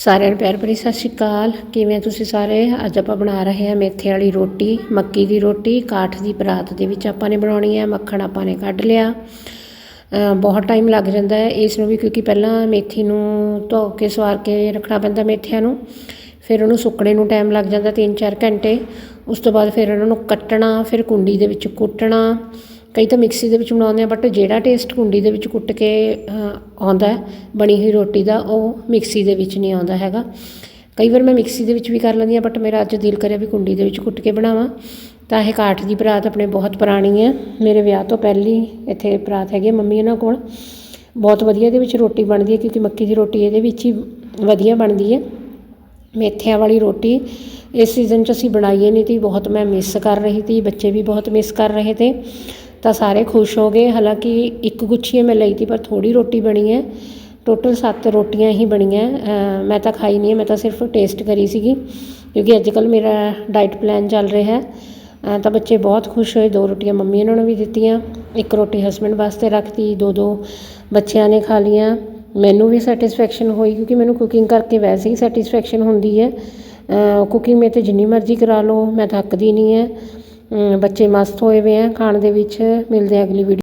ਸਾਰਿਆਂ ਨੂੰ ਪਿਆਰ ਭਰੀ ਸਤਿ ਸ਼੍ਰੀ ਅਕਾਲ। ਕਿਵੇਂ ਤੁਸੀਂ ਸਾਰੇ? ਅੱਜ ਆਪਾਂ ਬਣਾ ਰਹੇ ਹਾਂ ਮੇਥੇ ਵਾਲੀ ਰੋਟੀ, ਮੱਕੀ ਦੀ ਰੋਟੀ, ਕਾਠ ਦੀ ਪਰਾਤ ਦੇ ਵਿੱਚ ਆਪਾਂ ਨੇ ਬਣਾਉਣੀ ਹੈ, ਮੱਖਣ ਆਪਾਂ ਨੇ ਕੱਢ ਲਿਆ। ਬਹੁਤ ਟਾਈਮ ਲੱਗ ਜਾਂਦਾ ਹੈ ਇਸ ਨੂੰ ਵੀ ਕਿਉਂਕਿ ਪਹਿਲਾਂ ਮੇਥੀ ਨੂੰ ਧੋ ਕੇ, ਸਵਾਰ ਕੇ ਰੱਖਣਾ ਪੈਂਦਾ ਮੇਥਿਆਂ ਨੂੰ। ਫਿਰ ਉਹਨੂੰ ਸੁੱਕਣੇ ਨੂੰ ਟਾਈਮ ਲੱਗ ਜਾਂਦਾ 3-4 ਘੰਟੇ। ਉਸ ਤੋਂ ਬਾਅਦ ਫਿਰ ਉਹਨਾਂ ਨੂੰ ਕੱਟਣਾ, ਫਿਰ ਕੁੰਡੀ ਦੇ ਵਿੱਚ ਕੁੱਟਣਾ। ਕਈ ਤਾਂ ਮਿਕਸੀ ਦੇ ਵਿੱਚ ਬਣਾਉਂਦੇ ਆ ਬਟ ਜਿਹੜਾ ਟੇਸਟ ਕੁੰਡੀ ਦੇ ਵਿੱਚ ਕੁੱਟ ਕੇ ਆਉਂਦਾ ਬਣੀ ਹੋਈ ਰੋਟੀ ਦਾ, ਉਹ ਮਿਕਸੀ ਦੇ ਵਿੱਚ ਨਹੀਂ ਆਉਂਦਾ ਹੈਗਾ। ਕਈ ਵਾਰ ਮੈਂ ਮਿਕਸੀ ਦੇ ਵਿੱਚ ਵੀ ਕਰ ਲੈਂਦੀ ਹਾਂ ਬਟ ਮੇਰਾ ਅੱਜ ਦਿਲ ਕਰਿਆ ਵੀ ਕੁੰਡੀ ਦੇ ਵਿੱਚ ਕੁੱਟ ਕੇ ਬਣਾਵਾਂ। ਤਾਂ ਇਹ ਕਾਠ ਦੀ ਪਰਾਤ ਆਪਣੇ ਬਹੁਤ ਪੁਰਾਣੀ ਹੈ। ਮੇਰੇ ਵਿਆਹ ਤੋਂ ਪਹਿਲੀ ਇੱਥੇ ਪਰਾਤ ਹੈਗੀ ਹੈ ਮੰਮੀ ਉਹਨਾਂ ਕੋਲ। ਬਹੁਤ ਵਧੀਆ ਇਹਦੇ ਵਿੱਚ ਰੋਟੀ ਬਣਦੀ ਹੈ, ਕਿਉਂਕਿ ਮੱਕੀ ਦੀ ਰੋਟੀ ਇਹਦੇ ਵਿੱਚ ਹੀ ਵਧੀਆ ਬਣਦੀ ਹੈ। ਮੇਥਿਆਂ ਵਾਲੀ ਰੋਟੀ, ਇਸ ਸੀਜ਼ਨ 'ਚ ਅਸੀਂ ਬਣਾਈਏ ਨਹੀਂ ਤੀ, ਬਹੁਤ ਮੈਂ ਮਿਸ ਕਰ ਰਹੀ ਤੀ, ਬੱਚੇ ਵੀ ਬਹੁਤ ਮਿਸ ਕਰ ਰਹੇ ਤੇ। ਤਾਂ ਸਾਰੇ ਖੁਸ਼ ਹੋ ਗਏ। ਹਾਲਾਂਕਿ ਇੱਕ ਗੁੱਛੀ ਮੈਂ ਲਈ ਤੀ ਪਰ ਥੋੜ੍ਹੀ ਰੋਟੀ ਬਣੀ ਹੈ। ਟੋਟਲ ਸੱਤ ਰੋਟੀਆਂ ਹੀ ਬਣੀਆਂ। ਮੈਂ ਤਾਂ ਖਾਈ ਨਹੀਂ ਹੈ, ਮੈਂ ਤਾਂ ਸਿਰਫ ਟੇਸਟ ਕਰੀ ਸੀਗੀ, ਕਿਉਂਕਿ ਅੱਜ ਕੱਲ੍ਹ ਮੇਰਾ ਡਾਈਟ ਪਲਾਨ ਚੱਲ ਰਿਹਾ ਹੈ। ਤਾਂ ਬੱਚੇ ਬਹੁਤ ਖੁਸ਼ ਹੋਏ, ਦੋ ਰੋਟੀਆਂ ਮੰਮੀ ਇਹਨਾਂ ਨੂੰ ਵੀ ਦਿੱਤੀਆਂ, ਇੱਕ ਰੋਟੀ ਹਸਬੈਂਡ ਵਾਸਤੇ ਰੱਖਤੀ ਦੋ ਦੋ ਬੱਚਿਆਂ ਨੇ ਖਾ ਲੀਆਂ ਮੈਨੂੰ ਵੀ ਸੈਟੀਸਫੈਕਸ਼ਨ ਹੋਈ, ਕਿਉਂਕਿ ਮੈਨੂੰ ਕੁਕਿੰਗ ਕਰਕੇ ਵੈਸੇ ਹੀ ਸੈਟੀਸਫੈਕਸ਼ਨ ਹੁੰਦੀ ਹੈ। ਕੁਕਿੰਗ ਮੇ ਤੇ ਜਿੰਨੀ ਮਰਜ਼ੀ ਕਰਾ ਲਓ, ਮੈਂ ਥੱਕਦੀ ਨਹੀਂ ਹੈ। ਬੱਚੇ ਮਸਤ ਹੋਏ ਵੇ ਹੈ ਖਾਣ ਦੇ ਵਿੱਚ ਮਿਲਦੇ ਆ ਅਗਲੀ ਵੀਡੀਓ